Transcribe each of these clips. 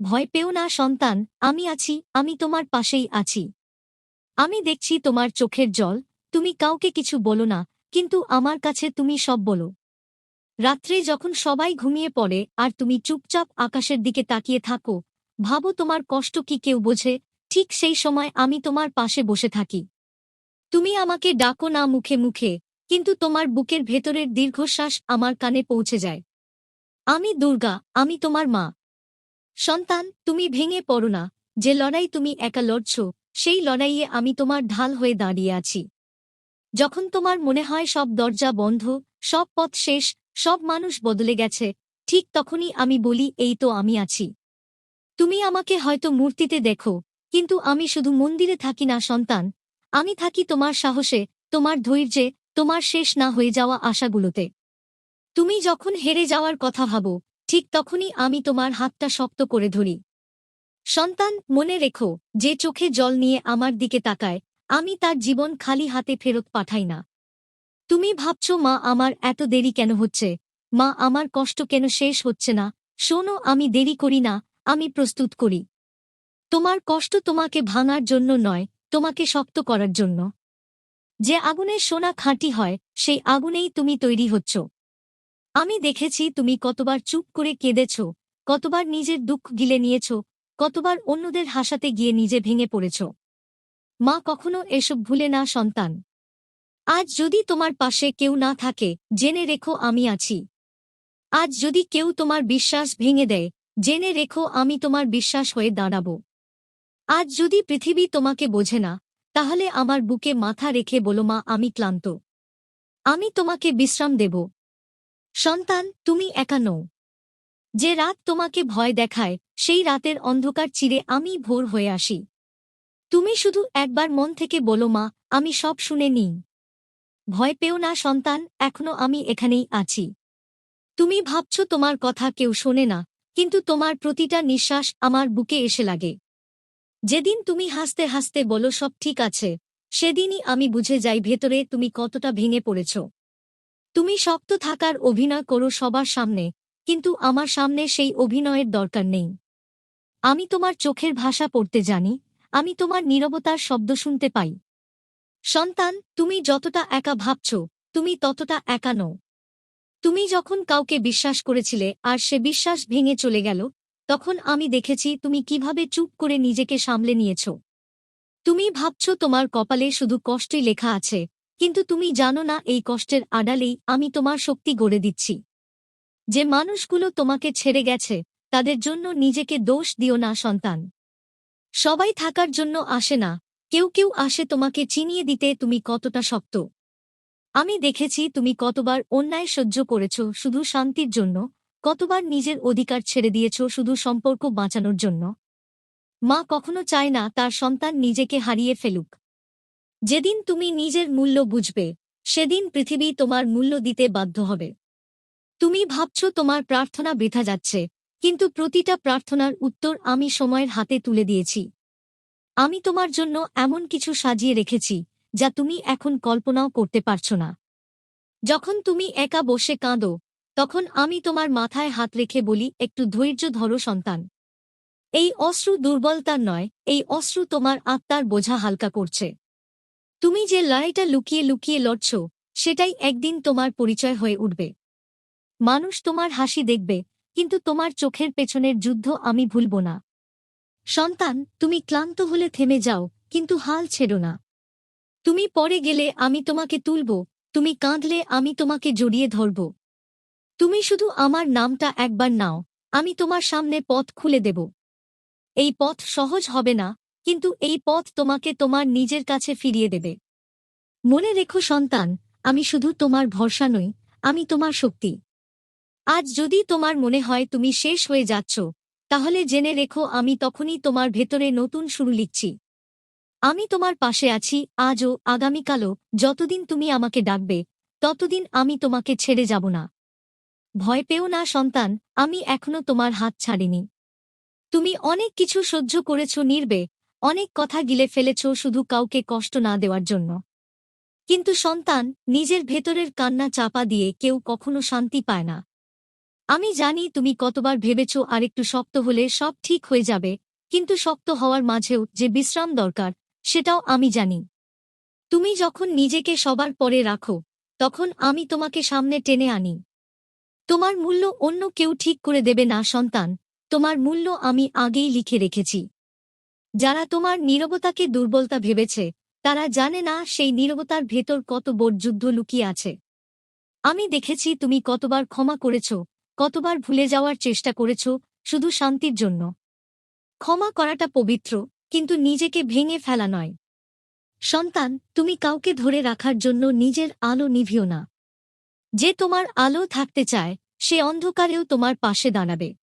ভয় পেও না সন্তান, আমি আছি, আমি তোমার পাশেই আছি। আমি দেখছি তোমার চোখের জল, তুমি কাউকে কিছু বলো না, কিন্তু আমার কাছে তুমি সব বলো। রাত্রে যখন সবাই ঘুমিয়ে পড়ে, আর তুমি চুপচাপ আকাশের দিকে তাকিয়ে থাকো, ভাবো তোমার কষ্ট কি কেউ বোঝে, ঠিক সেই সময় আমি তোমার পাশে বসে থাকি। তুমি আমাকে ডাকো না মুখে মুখে, কিন্তু তোমার বুকের ভেতরের দীর্ঘশ্বাস আমার কানে পৌঁছে যায়। আমি দুর্গা, আমি তোমার মা। সন্তান, তুমি ভেঙে পড়ো না। যে লড়াই তুমি একা লড়ছ, সেই লড়াইয়ে আমি তোমার ঢাল হয়ে দাঁড়িয়ে আছি। যখন তোমার মনে হয় সব দরজা বন্ধ, সব পথ শেষ, সব মানুষ বদলে গেছে, ঠিক তখনই আমি বলি, এই তো আমি আছি। তুমি আমাকে হয়তো মূর্তিতে দেখো, কিন্তু আমি শুধু মন্দিরে থাকি না, সন্তান। আমি থাকি তোমার সাহসে, তোমার ধৈর্যে, তোমার শেষ না হয়ে যাওয়া আশাগুলোতে। তুমি যখন হেরে যাওয়ার কথা ভাবো ঠিক তখনই আমি তোমার হাতটা শক্ত করে ধরি। সন্তান, মনে রেখো, যে চোখে জল নিয়ে আমার দিকে তাকায়, আমি তার জীবন খালি হাতে ফেরত পাঠাই না। তুমি ভাবছ, মা, আমার এত দেরি কেন হচ্ছে? মা, আমার কষ্ট কেন শেষ হচ্ছে না? শোনো, আমি দেরি করি না, আমি প্রস্তুত করি। তোমার কষ্ট তোমাকে ভাঙার জন্য নয়, তোমাকে শক্ত করার জন্য। যে আগুনে সোনা খাঁটি হয়, সেই আগুনেই তুমি তৈরি হচ্ছ। আমি দেখেছি তুমি কতবার চুপ করে কেঁদেছ, কতবার নিজের দুঃখ গিলে নিয়েছ, কতবার অন্যদের হাসাতে গিয়ে নিজে ভেঙে পড়েছ। মা কখনো এসব ভুলে না, সন্তান। আজ যদি তোমার পাশে কেউ না থাকে, জেনে রেখো আমি আছি। আজ যদি কেউ তোমার বিশ্বাস ভেঙে দেয়, জেনে রেখো আমি তোমার বিশ্বাস হয়ে দাঁড়াব। আজ যদি পৃথিবী তোমাকে বোঝে না, তাহলে আমার বুকে মাথা রেখে বলো মা, আমি ক্লান্ত। আমি তোমাকে বিশ্রাম দেব। সন্তান, তুমি একা নও। যে রাত তোমাকে ভয় দেখায়, সেই রাতের অন্ধকার চিরে আমি ভোর হয়ে আসি। তুমি শুধু একবার মন থেকে বলো মা, আমি সব শুনে নিই। ভয় পেও না সন্তান, এখনও আমি এখানেই আছি। তুমি ভাবছ তোমার কথা কেউ শোনে না, কিন্তু তোমার প্রতিটা নিঃশ্বাস আমার বুকে এসে লাগে। যেদিন তুমি হাসতে হাসতে বলো সব ঠিক আছে, সেদিনই আমি বুঝে যাই ভেতরে তুমি কতটা ভেঙে পড়েছ। তুমি শক্ত থাকার অভিনয় করো সবার সামনে, কিন্তু আমার সামনে সেই অভিনয়ের দরকার নেই। আমি তোমার চোখের ভাষা পড়তে জানি, আমি তোমার নীরবতার শব্দ শুনতে পাই। সন্তান, তুমি যতটা একা ভাবছ, তুমি ততটা একা নও। তুমি যখন কাউকে বিশ্বাস করেছিলে আর সে বিশ্বাস ভেঙে চলে গেল, তখন আমি দেখেছি তুমি কীভাবে চুপ করে নিজেকে সামলে নিয়েছ। তুমি ভাবছ তোমার কপালে শুধু কষ্টই লেখা আছে কিন্তু তুমি জানো না, এই কষ্টের আড়ালেই আমি তোমার শক্তি গড়ে দিচ্ছি। যে মানুষগুলো তোমাকে ছেড়ে গেছে, তাদের জন্য নিজেকে দোষ দিও না, সন্তান। সবাই থাকার জন্য আসে না, কেউ কেউ আসে তোমাকে চিনিয়ে দিতে, তুমি কতটা শক্ত। আমি দেখেছি তুমি কতবার অন্যায় সহ্য করেছ, শুধু শান্তির জন্য, কতবার নিজের অধিকার ছেড়ে দিয়েছ, শুধু সম্পর্ক বাঁচানোর জন্য। মা কখনো চায় না, তার সন্তান নিজেকে হারিয়ে ফেলুক। যেদিন তুমি নিজের মূল্য বুঝবে, সেদিন পৃথিবী তোমার মূল্য দিতে বাধ্য হবে। তুমি ভাবছ তোমার প্রার্থনা বৃথা যাচ্ছে, কিন্তু প্রতিটা প্রার্থনার উত্তর আমি সময়ের হাতে তুলে দিয়েছি। আমি তোমার জন্য এমন কিছু সাজিয়ে রেখেছি, যা তুমি এখন কল্পনাও করতে পারছ না। যখন তুমি একা বসে কাঁদো, তখন আমি তোমার মাথায় হাত রেখে বলি, একটু ধৈর্য ধরো সন্তান। এই অশ্রু দুর্বলতার নয়, এই অশ্রু তোমার আত্মার বোঝা হালকা করছে। তুমি যে লড়াইটা লুকিয়ে লুকিয়ে লড়ছ, সেটাই একদিন তোমার পরিচয় হয়ে উঠবে। মানুষ তোমার হাসি দেখবে, কিন্তু তোমার চোখের পেছনের যুদ্ধ আমি ভুলব না। সন্তান, তুমি ক্লান্ত হলে থেমে যাও, কিন্তু হাল ছেড়ো না। তুমি পরে গেলে আমি তোমাকে তুলব, তুমি কাঁদলে আমি তোমাকে জড়িয়ে ধরব। তুমি শুধু আমার নামটা একবার নাও, আমি তোমার সামনে পথ খুলে দেব। এই পথ সহজ হবে না, কিন্তু এই পথ তোমাকে তোমার নিজের কাছে ফিরিয়ে দেবে। মনে রেখো সন্তান, আমি শুধু তোমার ভরসা নই, আমি তোমার শক্তি। আজ যদি তোমার মনে হয় তুমি শেষ হয়ে যাচ্ছ, তাহলে জেনে রেখো আমি তখনই তোমার ভেতরে নতুন শুরু লিখছি। আমি তোমার পাশে আছি, আজও, আগামীকালও, যতদিন তুমি আমাকে ডাকবে, ততদিন আমি তোমাকে ছেড়ে যাব না। ভয় পেও না সন্তান, আমি এখনও তোমার হাত ছাড়িনি। তুমি অনেক কিছু সহ্য করেছ নির্বে, অনেক কথা গিলে ফেলেছ শুধু কাউকে কষ্ট না দেওয়ার জন্য। কিন্তু সন্তান নিজের ভেতরের কান্না চাপা দিয়ে কেউ কখনো শান্তি পায় না। আমি জানি তুমি কতবার ভেবেছ আরেকটু শক্ত হলে সব ঠিক হয়ে যাবে, কিন্তু শক্ত হওয়ার মাঝেও যে বিশ্রাম দরকার, সেটাও আমি জানি। তুমি যখন নিজেকে সবার পরে রাখো, তখন আমি তোমাকে সামনে টেনে আনি। তোমার মূল্য অন্য কেউ ঠিক করে দেবে না, সন্তান। তোমার মূল্য আমি আগেই লিখে রেখেছি। যারা তোমার নীরবতাকে দুর্বলতা ভেবেছে তারা জানে না সেই নীরবতার ভেতর কত বড় যুদ্ধ লুকিয়ে আছে। আমি দেখেছি তুমি কতবার ক্ষমা করেছ, কতবার ভুলে যাওয়ার চেষ্টা করেছ, শুধু শান্তির জন্য। ক্ষমা করাটা পবিত্র, কিন্তু নিজেকে ভেঙে ফেলা নয়। সন্তান, তুমি কাউকে ধরে রাখার জন্য নিজের আলো নিভিও না। যে তোমার আলো থাকতে চায়, সে অন্ধকারেও তোমার পাশে দাঁড়াবে।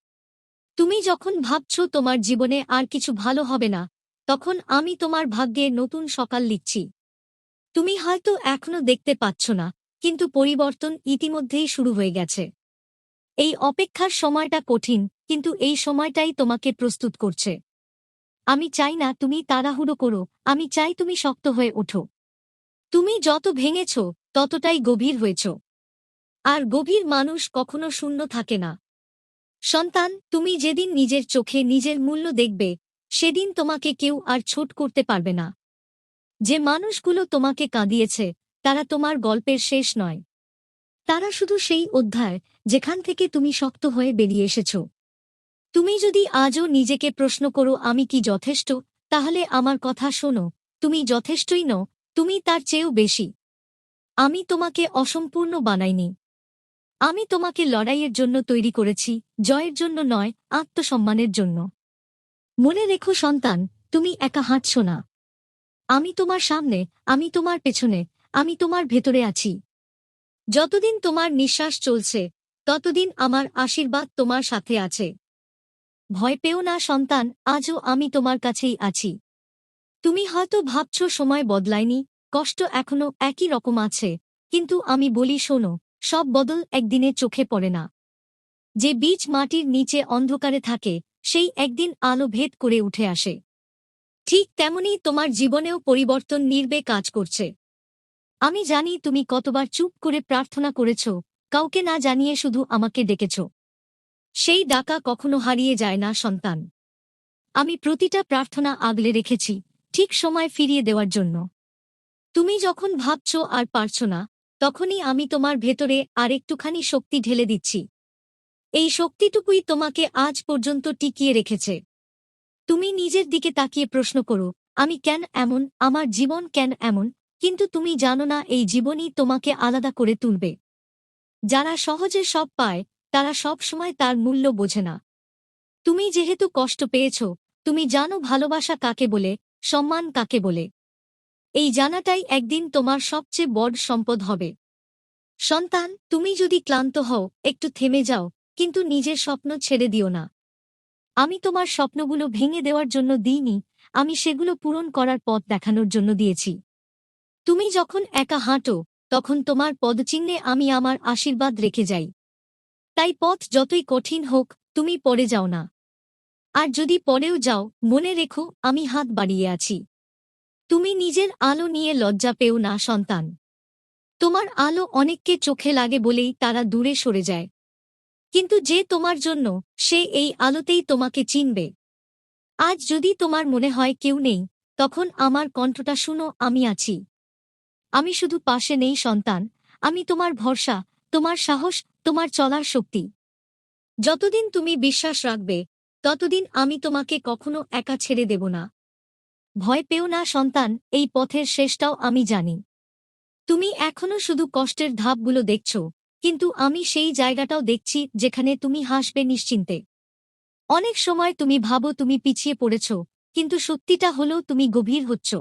তুমি যখন ভাবছ তোমার জীবনে আর কিছু ভালো হবে না তখন আমি তোমার ভাগ্যে নতুন সকাল লিখছি। তুমি হয়তো এখনও দেখতে পাচ্ছ না, কিন্তু পরিবর্তন ইতিমধ্যেই শুরু হয়ে গেছে। এই অপেক্ষার সময়টা কঠিন, কিন্তু এই সময়টাই তোমাকে প্রস্তুত করছে। আমি চাই না তুমি তাড়াহুড়ো করো, আমি চাই তুমি শক্ত হয়ে ওঠো। তুমি যত ভেঙেছ, ততটাই গভীর হয়েছ। আর গভীর মানুষ কখনো শূন্য থাকে না। সন্তান, তুমি যেদিন নিজের চোখে নিজের মূল্য দেখবে সেদিন তোমাকে কেউ আর ছোট করতে পারবে না। যে মানুষগুলো তোমাকে কাঁদিয়েছে, তারা তোমার গল্পের শেষ নয়। তারা শুধু সেই অধ্যায় যেখান থেকে তুমি শক্ত হয়ে বেরিয়ে এসেছ। তুমি যদি আজও নিজেকে প্রশ্ন করো, আমি কি যথেষ্ট? তাহলে আমার কথা শোনো, তুমি যথেষ্টই নও, তুমি তার চেয়েও বেশি। আমি তোমাকে অসম্পূর্ণ বানাইনি। আমি তোমাকে লড়াইয়ের জন্য তৈরি করেছি, জয়ের জন্য নয়, আত্মসম্মানের জন্য। মনে রেখো সন্তান, তুমি একা হাঁটছ না। আমি তোমার সামনে, আমি তোমার পেছনে, আমি তোমার ভেতরে আছি। যতদিন তোমার নিঃশ্বাস চলছে, ততদিন আমার আশীর্বাদ তোমার সাথে আছে। ভয় পেও না সন্তান, আজও আমি তোমার কাছেই আছি। তুমি হয়তো ভাবছ সময় বদলায়নি, কষ্ট এখনও একই রকম আছে, কিন্তু আমি বলি শোনো, সব বদল একদিনে চোখে পড়ে না। যে বীজ মাটির নিচে অন্ধকারে থাকে সেই একদিন আলো ভেদ করে উঠে আসে। ঠিক তেমনি তোমার জীবনেও পরিবর্তন নির্বে কাজ করছে। আমি জানি তুমি কতবার চুপ করে প্রার্থনা করেছ, কাউকে না জানিয়ে শুধু আমাকে ডেকেছ। সেই ডাকা কখনো হারিয়ে যায় না, সন্তান। আমি প্রতিটা প্রার্থনা আগলে রেখেছি, ঠিক সময় ফিরিয়ে দেওয়ার জন্য। তুমি যখন ভাবছ আর পারছ না, তখনই আমি তোমার ভেতরে আর একটুখানি শক্তি ঢেলে দিচ্ছি। এই শক্তিটুকুই তোমাকে আজ পর্যন্ত টিকিয়ে রেখেছে। তুমি নিজের দিকে তাকিয়ে প্রশ্ন করো, আমি কেন এমন, আমার জীবন কেন এমন, কিন্তু তুমি জানো না এই জীবনই তোমাকে আলাদা করে তুলবে। যারা সহজে সব পায়, তারা সব সময় তার মূল্য বোঝে না। তুমি যেহেতু কষ্ট পেয়েছ, তুমি জানো ভালোবাসা কাকে বলে, সম্মান কাকে বলে। এই জানাটাই একদিন তোমার সবচেয়ে বড় সম্পদ হবে। সন্তান, তুমি যদি ক্লান্ত হও, একটু থেমে যাও কিন্তু নিজের স্বপ্ন ছেড়ে দিও না। আমি তোমার স্বপ্নগুলো ভেঙে দেওয়ার জন্য দিইনি, আমি সেগুলো পূরণ করার পথ দেখানোর জন্য দিয়েছি। তুমি যখন একা হাঁটো, তখন তোমার পদচিহ্নে আমি আমার আশীর্বাদ রেখে যাই। তাই পথ যতই কঠিন হোক, তুমি পড়ে যাও না। আর যদি পরেও যাও, মনে রেখো, আমি হাত বাড়িয়ে আছি। তুমি নিজের আলো নিয়ে লজ্জা পেও না, সন্তান। তোমার আলো অনেককে চোখে লাগে বলেই তারা দূরে সরে যায়। কিন্তু যে তোমার জন্য, সে এই আলোতেই তোমাকে চিনবে। আজ যদি তোমার মনে হয় কেউ নেই, তখন আমার কণ্ঠটা শুনো, আমি আছি। আমি শুধু পাশে নেই, সন্তান। আমি তোমার ভরসা, তোমার সাহস, তোমার চলার শক্তি। যতদিন তুমি বিশ্বাস রাখবে, ততদিন আমি তোমাকে কখনো একা ছেড়ে দেব না। ভয় পেও না, সন্তান, এই পথের শেষটাও আমি জানি। তুমি এখনও শুধু কষ্টের ধাপগুলো দেখছ। কিন্তু আমি সেই জায়গাটাও দেখছি যেখানে তুমি হাসবে নিশ্চিন্তে। অনেক সময় তুমি ভাবো তুমি পিছিয়ে পড়েছ, কিন্তু সত্যিটা হলেও তুমি গভীর হচ্ছ।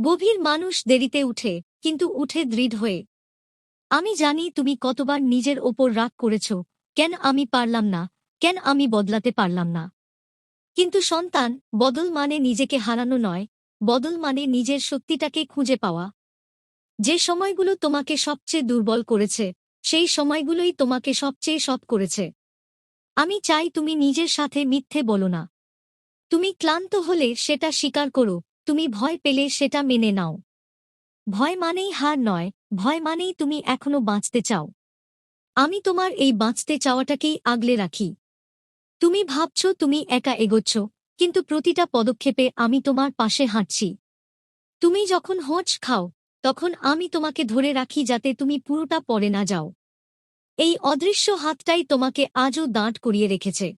গভীর মানুষ দেরিতে উঠে, কিন্তু উঠে দৃঢ় হয়ে। আমি জানি তুমি কতবার নিজের ওপর রাগ করেছ, কেন আমি পারলাম না, কেন আমি বদলাতে পারলাম না। কিন্তু সন্তান, বদল মানে নিজেকে হারানো নয়, বদল মানে নিজের সত্যিটাকে খুঁজে পাওয়া। যে সময়গুলো তোমাকে সবচেয়ে দুর্বল করেছে সেই সময়গুলোই তোমাকে সবচেয়ে সৎ করেছে। আমি চাই তুমি নিজের সাথে মিথ্যে বলো না। তুমি ক্লান্ত হলে সেটা স্বীকার করো, তুমি ভয় পেলে সেটা মেনে নাও। ভয় মানেই হার নয়, ভয় মানেই তুমি এখনও বাঁচতে চাও। আমি তোমার এই বাঁচতে চাওয়াটাকেই আগলে রাখি। তুমি ভাবছ তুমি একা এগোচ্ছ, কিন্তু প্রতিটা পদক্ষেপে আমি তোমার পাশে হাঁটছি। তুমি যখন হোঁচ খাও, তখন আমি তোমাকে ধরে রাখি যাতে তুমি পুরোটা পরে না যাও। এই অদৃশ্য হাতটাই তোমাকে আজও দাঁড় করিয়ে রেখেছে।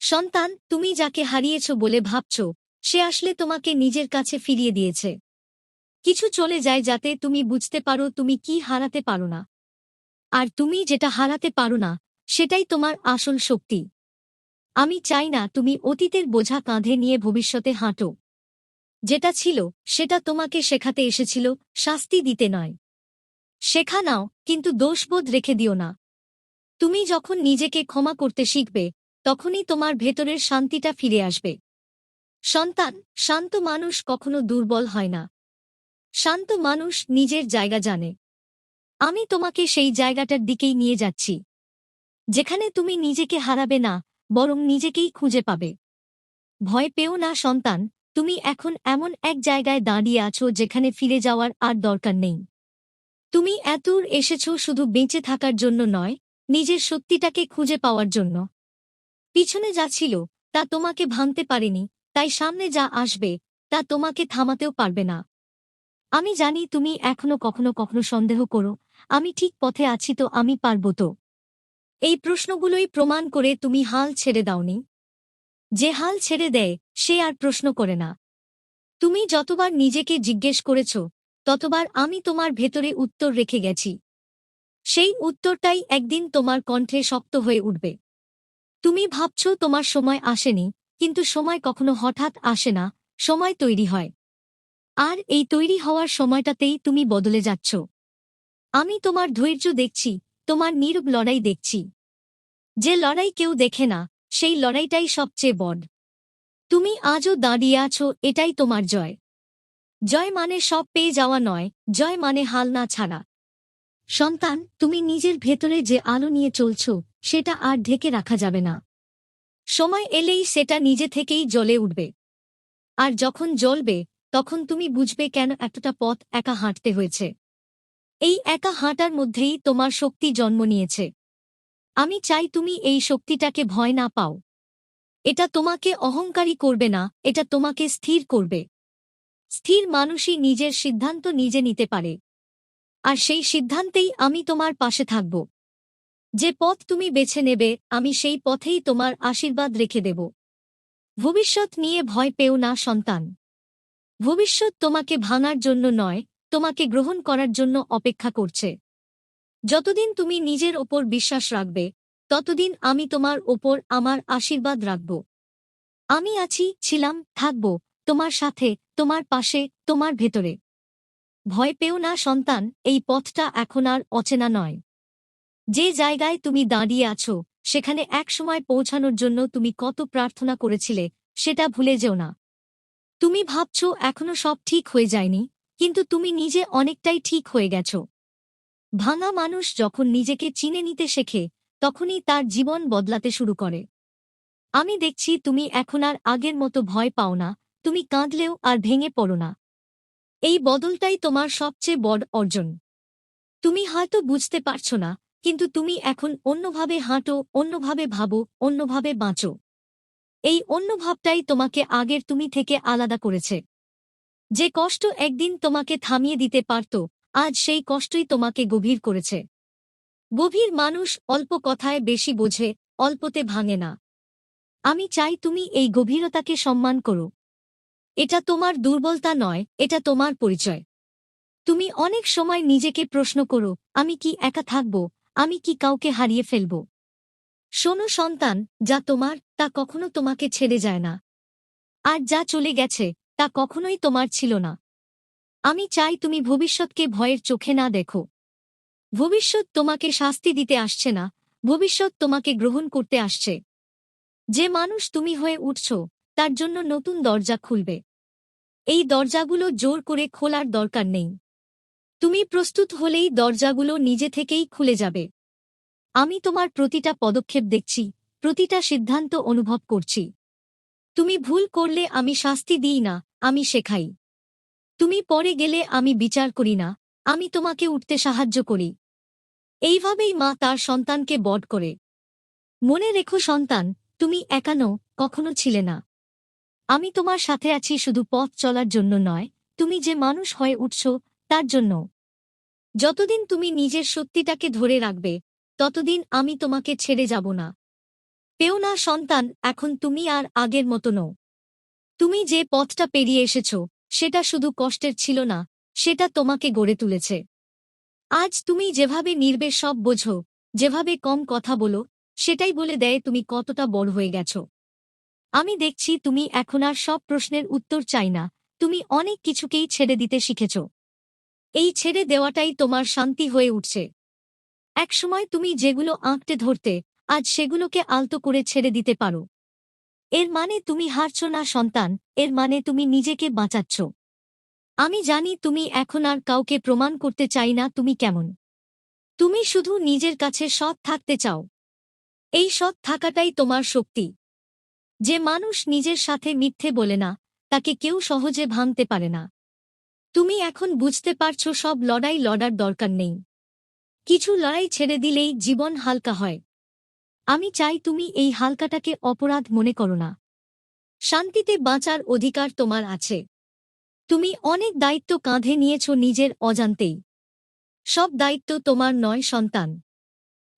সন্তান, তুমি যাকে হারিয়েছ বলে ভাবছ, সে আসলে তোমাকে নিজের কাছে ফিরিয়ে দিয়েছে। কিছু চলে যায় যাতে তুমি বুঝতে পারো তুমি কি হারাতে পারো না। আর তুমি যেটা হারাতে পারো না, সেটাই তোমার আসল শক্তি। আমি চাই না তুমি অতীতের বোঝা কাঁধে নিয়ে ভবিষ্যতে হাঁটো। যেটা ছিল, সেটা তোমাকে শেখাতে এসেছিল, শাস্তি দিতে নয়। শেখা নাও, কিন্তু দোষবোধ রেখে দিও না। তুমি যখন নিজেকে ক্ষমা করতে শিখবে, তখনই তোমার ভেতরের শান্তিটা ফিরে আসবে। সন্তান, শান্ত মানুষ কখনো দুর্বল হয় না। শান্ত মানুষ নিজের জায়গা জানে। আমি তোমাকে সেই জায়গাটার দিকেই নিয়ে যাচ্ছি। যেখানে তুমি নিজেকে হারাবে না, বরং নিজেকেই খুঁজে পাবে। ভয় পেও না সন্তান, তুমি এখন এমন এক জায়গায় দাঁড়িয়ে আছো যেখানে ফিরে যাওয়ার আর দরকার নেই। তুমি এতদূর এসেছ শুধু বেঁচে থাকার জন্য নয়, নিজের সত্যিটাকে খুঁজে পাওয়ার জন্য। পিছনে যা ছিল, তা তোমাকে ভাঙতে পারেনি, তাই সামনে যা আসবে, তা তোমাকে থামাতেও পারবে না। আমি জানি তুমি এখনও কখনো কখনো সন্দেহ করো, আমি ঠিক পথে আছি তো আমি পারব তো। এই প্রশ্নগুলোই প্রমাণ করে তুমি হাল ছেড়ে দাওনি। যে হাল ছেড়ে দেয়, সে আর প্রশ্ন করে না। তুমি যতবার নিজেকে জিজ্ঞেস করেছ ততবার আমি তোমার ভেতরে উত্তর রেখে গেছি। সেই উত্তরটাই একদিন তোমার কণ্ঠে শক্ত হয়ে উঠবে। তুমি ভাবছ তোমার সময় আসেনি, কিন্তু সময় কখনো হঠাৎ আসে না, সময় তৈরি হয়। আর এই তৈরি হওয়ার সময়টাতেই তুমি বদলে যাচ্ছ। আমি তোমার ধৈর্য দেখছি, তোমার নীরব লড়াই দেখছি। যে লড়াই কেউ দেখে না, সেই লড়াইটাই সবচেয়ে বড়। তুমি আজও দাঁড়িয়ে আছো, এটাই তোমার জয়। জয় মানে সব পেয়ে যাওয়া নয়, জয় মানে হাল না ছাড়া। সন্তান, তুমি নিজের ভেতরে যে আলো নিয়ে চলছ, সেটা আর ঢেকে রাখা যাবে না। সময় এলেই সেটা নিজে থেকেই জ্বলে উঠবে। আর যখন জ্বলবে, তখন তুমি বুঝবে কেন এতটা পথ একা হাঁটতে হয়েছে। এই একা হাঁটার মধ্যেই তোমার শক্তি জন্ম নিয়েছে। আমি চাই তুমি এই শক্তিটাকে ভয় না পাও। এটা তোমাকে অহংকারী করবে না, এটা তোমাকে স্থির করবে। স্থির মানুষই নিজের সিদ্ধান্ত নিজে নিতে পারে। আর সেই সিদ্ধান্তেই আমি তোমার পাশে থাকব। যে পথ তুমি বেছে নেবে, আমি সেই পথেই তোমার আশীর্বাদ রেখে দেব। ভবিষ্যৎ নিয়ে ভয় পেও না, সন্তান। ভবিষ্যৎ তোমাকে ভাঙার জন্য নয়, তোমাকে গ্রহণ করার জন্য অপেক্ষা করছে। যতদিন তুমি নিজের ওপর বিশ্বাস রাখবে, ততদিন আমি তোমার ওপর আমার আশীর্বাদ রাখব। আমি আছি, ছিলাম, থাকব তোমার সাথে, তোমার পাশে, তোমার ভেতরে। ভয় পেও না সন্তান, এই পথটা এখন আর অচেনা নয়। যে জায়গায় তুমি দাঁড়িয়ে আছো, সেখানে একসময় পৌঁছানোর জন্য তুমি কত প্রার্থনা করেছিলে, সেটা ভুলে যেও না। তুমি ভাবছ, এখনও সব ঠিক হয়ে যায়নি, কিন্তু তুমি নিজে অনেকটাই ঠিক হয়ে গেছ। ভাঙা মানুষ যখন নিজেকে চিনে নিতে শেখে, তখনই তার জীবন বদলাতে শুরু করে। আমি দেখছি তুমি এখন আর আগের মতো ভয় পাও না তুমি কাঁদলেও আর ভেঙে পড়ো না। এই বদলটাই তোমার সবচেয়ে বড় অর্জন। তুমি হয়তো বুঝতে পারছ না, কিন্তু তুমি এখন অন্যভাবে হাঁটো, অন্যভাবে ভাবো, অন্যভাবে বাঁচো। এই অন্য ভাবটাই তোমাকে আগের তুমি থেকে আলাদা করেছে। যে কষ্ট একদিন তোমাকে থামিয়ে দিতে পারত, আজ সেই কষ্টই তোমাকে গভীর করেছে। গভীর মানুষ অল্প কথায় বেশি বোঝে, অল্পতে ভাঙে না। আমি চাই তুমি এই গভীরতাকে সম্মান করো। এটা তোমার দুর্বলতা নয়, এটা তোমার পরিচয়। তুমি অনেক সময় নিজেকে প্রশ্ন করো, আমি কি একা থাকব, আমি কি কাউকে হারিয়ে ফেলব? শোনো সন্তান, যা তোমার, তা কখনো তোমাকে ছেড়ে যায় না। আর যা চলে গেছে, তা কখনোই তোমার ছিল না। আমি চাই তুমি ভবিষ্যৎকে ভয়ের চোখে না দেখো। ভবিষ্যৎ তোমাকে শাস্তি দিতে আসছে না, ভবিষ্যৎ তোমাকে গ্রহণ করতে আসছে। যে মানুষ তুমি হয়ে উঠছ তার জন্য নতুন দরজা খুলবে। এই দরজাগুলো জোর করে খোলার দরকার নেই। তুমি প্রস্তুত হলেই দরজাগুলো নিজে থেকেই খুলে যাবে। আমি তোমার প্রতিটা পদক্ষেপ দেখছি, প্রতিটা সিদ্ধান্ত অনুভব করছি। তুমি ভুল করলে আমি শাস্তি দিই না, আমি শেখাই। তুমি পরে গেলে আমি বিচার করি না, আমি তোমাকে উঠতে সাহায্য করি। এইভাবেই মা তার সন্তানকে বড করে। মনে রেখো সন্তান, তুমি একানো কখনো ছিলে না। আমি তোমার সাথে আছি শুধু পথ চলার জন্য নয়, তুমি যে মানুষ হয়ে উঠছ, তার জন্য। যতদিন তুমি নিজের সত্যিটাকে ধরে রাখবে, ততদিন আমি তোমাকে ছেড়ে যাব না। পেও না সন্তান, এখন তুমি আর আগের মতো নও। তুমি যে পথটা পেরিয়ে এসেছ, সেটা শুধু কষ্টের ছিল না, সেটা তোমাকে গড়ে তুলেছে। আজ তুমি যেভাবে নির্বে সব বোঝো, যেভাবে কম কথা বলো, সেটাই বলে দেয় তুমি কতটা বড় হয়ে গেছ। আমি দেখছি তুমি এখন আর সব প্রশ্নের উত্তর চাই না, তুমি অনেক কিছুকেই ছেড়ে দিতে শিখেছ। এই ছেড়ে দেওয়াটাই তোমার শান্তি হয়ে উঠছে। একসময় তুমি যেগুলো আঁকতে ধরতে, আজ সেগুলোকে আলতো করে ছেড়ে দিতে পারো। এর মানে তুমি হারছ না সন্তান, এর মানে তুমি নিজেকে বাঁচাচ্ছ। আমি জানি তুমি এখন আর কাউকে প্রমাণ করতে চাই না তুমি কেমন। তুমি শুধু নিজের কাছে সৎ থাকতে চাও। এই সৎ থাকাটাই তোমার শক্তি। যে মানুষ নিজের সাথে মিথ্যে বলে না, তাকে কেউ সহজে ভাঙতে পারে না। তুমি এখন বুঝতে পারছ সব লড়াই লড়ার দরকার নেই। কিছু লড়াই ছেড়ে দিলেই জীবন হালকা হয়। আমি চাই তুমি এই হালকাটাকে অপরাধ মনে করো না। শান্তিতে বাঁচার অধিকার তোমার আছে। তুমি অনেক দায়িত্ব কাঁধে নিয়েছ নিজের অজান্তেই। সব দায়িত্ব তোমার নয় সন্তান।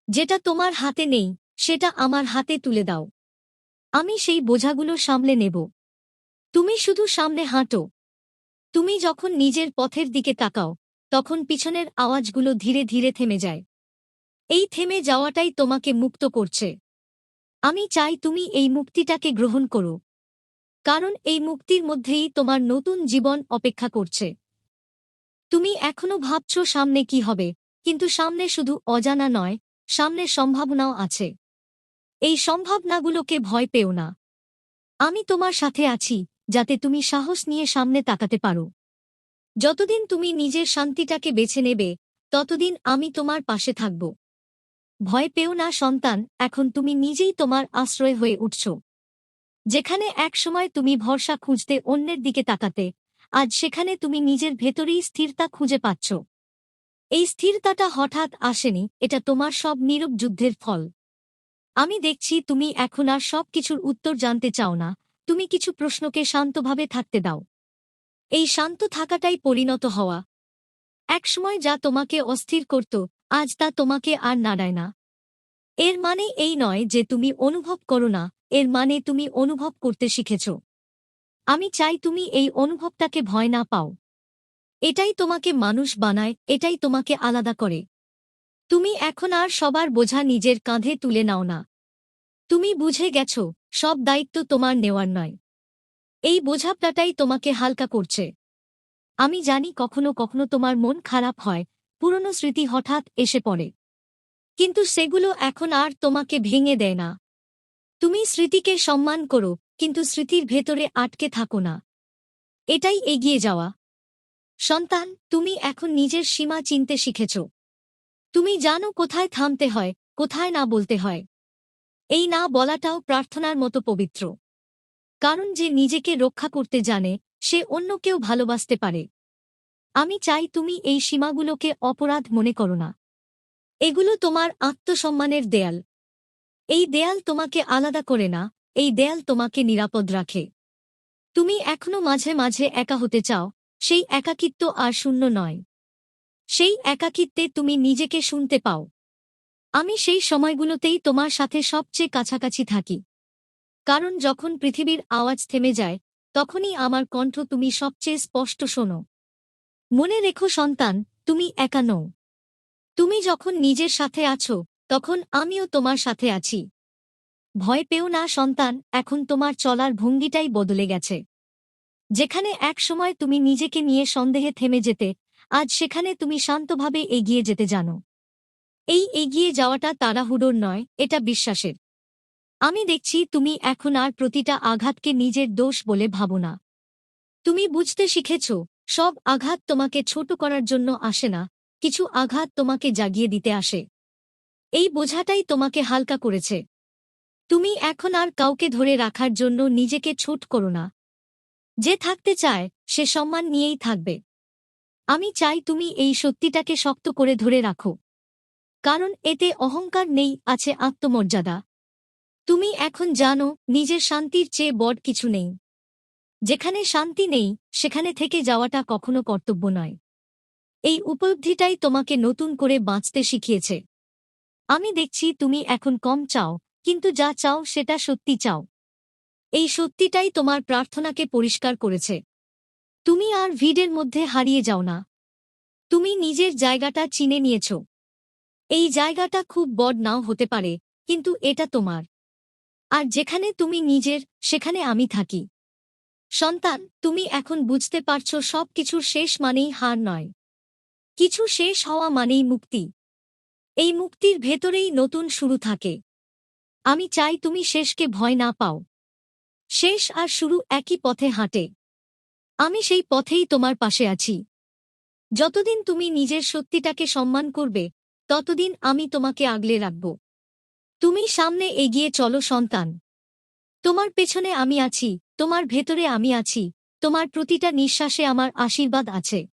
যেটা তোমার হাতে নেই, সেটা আমার হাতে তুলে দাও। আমি সেই বোঝাগুলো সামলে নেব। তুমি শুধু সামনে হাঁটো। তুমি যখন নিজের পথের দিকে তাকাও, তখন পিছনের আওয়াজগুলো ধীরে ধীরে থেমে যায়। এই থেমে যাওয়াটাই তোমাকে মুক্ত করছে। আমি চাই তুমি এই মুক্তিটাকে গ্রহণ করো। কারণ এই মুক্তির মধ্যেই তোমার নতুন জীবন অপেক্ষা করছে। তুমি এখনও ভাবছ সামনে কি হবে, কিন্তু সামনে শুধু অজানা নয়, সামনে সম্ভাবনাও আছে। এই সম্ভাবনাগুলোকে ভয় পেও না। আমি তোমার সাথে আছি, যাতে তুমি সাহস নিয়ে সামনে তাকাতে পারো। যতদিন তুমি নিজের শান্তিটাকে বেছে নেবে, ততদিন আমি তোমার পাশে থাকব। ভয় পেও না, সন্তান, এখন তুমি নিজেই তোমার আশ্রয় হয়ে উঠছ। যেখানে একসময় তুমি ভরসা খুঁজতে অন্যের দিকে তাকাতে, আজ সেখানে তুমি নিজের ভেতরেই স্থিরতা খুঁজে পাচ্ছ। এই স্থিরতাটা হঠাৎ আসেনি, এটা তোমার সব নীরব যুদ্ধের ফল। আমি দেখছি তুমি এখন আর সব কিছুর উত্তর জানতে চাও না। তুমি কিছু প্রশ্নকে শান্তভাবে থাকতে দাও। এই শান্ত থাকাটাই পরিণত হওয়া। একসময় যা তোমাকে অস্থির করত, আজ তা তোমাকে আর নাড়ায় না। এর মানে এই নয় যে তুমি অনুভব করো না, এর মানে তুমি অনুভব করতে শিখেছ। আমি চাই তুমি এই অনুভবটাকে ভয় না পাও। এটাই তোমাকে মানুষ বানায়, এটাই তোমাকে আলাদা করে। তুমি এখন আর সবার বোঝা নিজের কাঁধে তুলে নাও না। তুমি বুঝে গেছ, সব দায়িত্ব তোমার নেওয়ার নয়। এই বোঝাপটাটাই তোমাকে হালকা করছে। আমি জানি কখনো কখনো তোমার মন খারাপ হয়, পুরনো স্মৃতি হঠাৎ এসে পড়ে। কিন্তু সেগুলো এখন আর তোমাকে ভেঙে দেয় না। তুমি স্মৃতিকে সম্মান করো, কিন্তু স্মৃতির ভেতরে আটকে থাকো না। এটাই এগিয়ে যাওয়া। সন্তান, তুমি এখন নিজের সীমা চিনতে শিখেছ। তুমি জানো কোথায় থামতে হয়, কোথায় না বলতে হয়। এই না বলাটাও প্রার্থনার মতো পবিত্র। কারণ যে নিজেকে রক্ষা করতে জানে, সে অন্য কেউ ভালোবাসতে পারে। আমি চাই তুমি এই সীমাগুলোকে অপরাধ মনে করো না। এগুলো তোমার আত্মসম্মানের দেয়াল। এই দেয়াল তোমাকে আলাদা করে না, এই দেয়াল তোমাকে নিরাপদ রাখে। তুমি এখনও মাঝে মাঝে একা হতে চাও, সেই একাকিত্ব আর শূন্য নয়। সেই একাকিত্বে তুমি নিজেকে শুনতে পাও। আমি সেই সময়গুলোতেই তোমার সাথে সবচেয়ে কাছাকাছি থাকি। কারণ যখন পৃথিবীর আওয়াজ থেমে যায়, তখনই আমার কণ্ঠ তুমি সবচেয়ে স্পষ্ট শোনো। মনে রেখো সন্তান, তুমি একা নও। তুমি যখন নিজের সাথে আছো, তখন আমিও তোমার সাথে আছি। ভয় পেও না সন্তান, এখন তোমার চলার ভঙ্গিটাই বদলে গেছে। যেখানে এক সময় তুমি নিজেকে নিয়ে সন্দেহে থেমে যেতে আজ সেখানে তুমি শান্তভাবে এগিয়ে যেতে জানো। এই এগিয়ে যাওয়াটা তাড়াহুড়োর নয়, এটা বিশ্বাসের। আমি দেখছি তুমি এখন আর প্রতিটা আঘাতকে নিজের দোষ বলে ভাবো না। তুমি বুঝতে শিখেছ, সব আঘাত তোমাকে ছোট করার জন্য আসে না, কিছু আঘাত তোমাকে জাগিয়ে দিতে আসে। এই বোঝাটাই তোমাকে হালকা করেছে। তুমি এখন আর কাউকে ধরে রাখার জন্য নিজেকে ছোট করো না। যে থাকতে চায়, সে সম্মান নিয়েই থাকবে। আমি চাই তুমি এই সত্যিটাকে শক্ত করে ধরে রাখো। কারণ এতে অহংকার নেই, আছে আত্মমর্যাদা। তুমি এখন জানো, নিজের শান্তির চেয়ে বড় কিছু নেই। যেখানে শান্তি নেই, সেখানে থেকে যাওয়াটা কখনো কর্তব্য নয়। এই উপলব্ধিটাই তোমাকে নতুন করে বাঁচতে শিখিয়েছে। আমি দেখছি তুমি এখন কম চাও, কিন্তু যা চাও সেটা সত্যি চাও। এই সত্যিটাই তোমার প্রার্থনাকে পরিষ্কার করেছে। তুমি আর ভিড়ের মধ্যে হারিয়ে যাও না। তুমি নিজের জায়গাটা চিনে নিয়েছ। এই জায়গাটা খুব বড় নাও হতে পারে, কিন্তু এটা তোমার। আর যেখানে তুমি নিজের, সেখানে আমি থাকি। সন্তান, তুমি এখন বুঝতে পারছ সব কিছুর শেষ মানেই হার নয়। কিছু শেষ হওয়া মানেই মুক্তি। এই মুক্তির ভেতরেই নতুন শুরু থাকে। আমি চাই তুমি শেষকে ভয় না পাও। শেষ আর শুরু একই পথে হাঁটে। আমি সেই পথেই তোমার পাশে আছি। যতদিন তুমি নিজের সত্যিটাকে সম্মান করবে, ততদিন আমি তোমাকে আগলে রাখব। তুমি সামনে এগিয়ে চলো, সন্তান। তোমার পেছনে আমি আছি, তোমার ভেতরে আমি আছি, তোমার প্রতিটা নিঃশ্বাসে আমার আশীর্বাদ আছে।